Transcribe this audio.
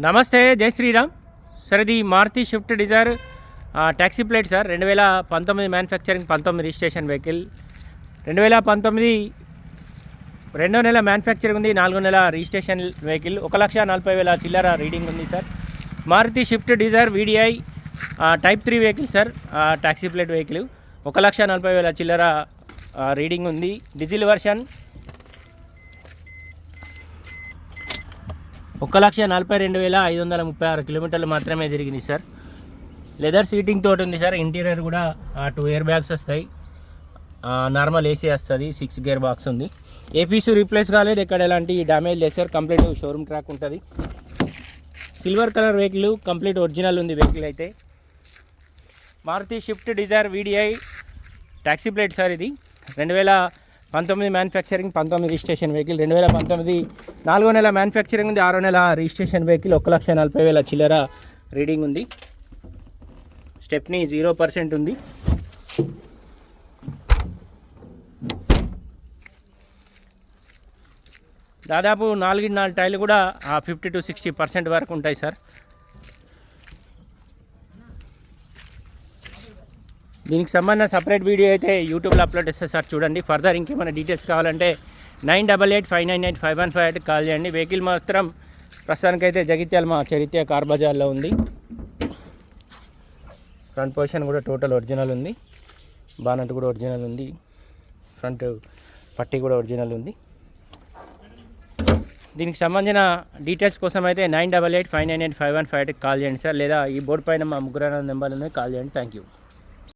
నమస్తే జై శ్రీరామ్. సార్ ఇది Maruti Swift Dzire taxi plate sir రెండు వేల పంతొమ్మిది మ్యానుఫ్యాక్చరింగ్ పంతొమ్మిది రిజిస్ట్రేషన్ వెహికల్ రెండు వేల పంతొమ్మిది రెండో నెల మ్యానుఫ్యాక్చరింగ్ ఉంది నాలుగో నెల రిజిస్ట్రేషన్ వెహికల్ ఒక లక్ష నలభై వేల చిల్లర రీడింగ్ ఉంది sir Maruti Swift Dzire VDI type three vehicle sir taxi plate vehicle ఒక లక్ష నలభై వేల చిల్లర రీడింగ్ ఉంది. డీజిల్ వర్షన్ ఒక లక్ష నలభై రెండు వేల ఐదు వందల ముప్పై ఆరు కిలోమీటర్లు మాత్రమే జరిగింది సార్. లెదర్ సీటింగ్ తోటి ఉంది సార్. ఇంటీరియర్ కూడా టూ ఇయర్ బ్యాగ్స్ వస్తాయి. నార్మల్ ఏసీ వస్తుంది. సిక్స్ గేర్ బాక్స్ ఉంది. ఏపీస్ రీప్లేస్ కాలేదు. ఎక్కడ ఎలాంటి డ్యామేజ్ లేదు సార్. కంప్లీట్ షోరూమ్ ట్రాక్ ఉంటుంది. Silver colour vehicle complete original ఉంది వెహికల్ అయితే. Maruti Swift Dzire VDI taxi plate sir ఇది. రెండు వేల పంతొమ్మిది మ్యానుఫ్యాక్చరింగ్ పంతొమ్మిది రిజిస్ట్రేషన్ వెహికల్ రెండు వేల పంతొమ్మిది నాలుగో నెల మ్యానుఫ్యాక్చరింగ్ ఉంది ఆరో నెల రిజిస్ట్రేషన్ వెహికల్ ఒక లక్ష నలభై వేల చిల్లర రీడింగ్ ఉంది. స్టెప్ని జీరో పర్సెంట్ ఉంది. దాదాపు నాలుగు నాలుగు టైర్లు కూడా ఫిఫ్టీ టు సిక్స్టీ పర్సెంట్ వరకు ఉంటాయి సార్. దీనికి సంబంధం సపరేట్ వీడియో అయితే యూట్యూబ్లో అప్లోడ్ చేస్తే సార్ చూడండి. ఫర్దర్ ఇంకేమైనా డీటెయిల్స్ కావాలంటే nine double eight five nine nine five one five eight call చేయండి. వెహికల్ మాత్రం ప్రస్తుతానికైతే జగిత్యాల మా చరిత్ర కార్ బజార్లో ఉంది. ఫ్రంట్ పొజిషన్ కూడా టోటల్ ఒరిజినల్ ఉంది. బానట్ కూడా ఒరిజినల్ ఉంది. ఫ్రంట్ పట్టి కూడా ఒరిజినల్ ఉంది. దీనికి సంబంధించిన డీటెయిల్స్ కోసం అయితే nine double eight five nine eight five one five ఎయిట్కి కాల్ చేయండి సార్. లేదా ఈ బోర్డు పైన మా ముగ్గురు నెంబర్ కాల్ చేయండి. Thank you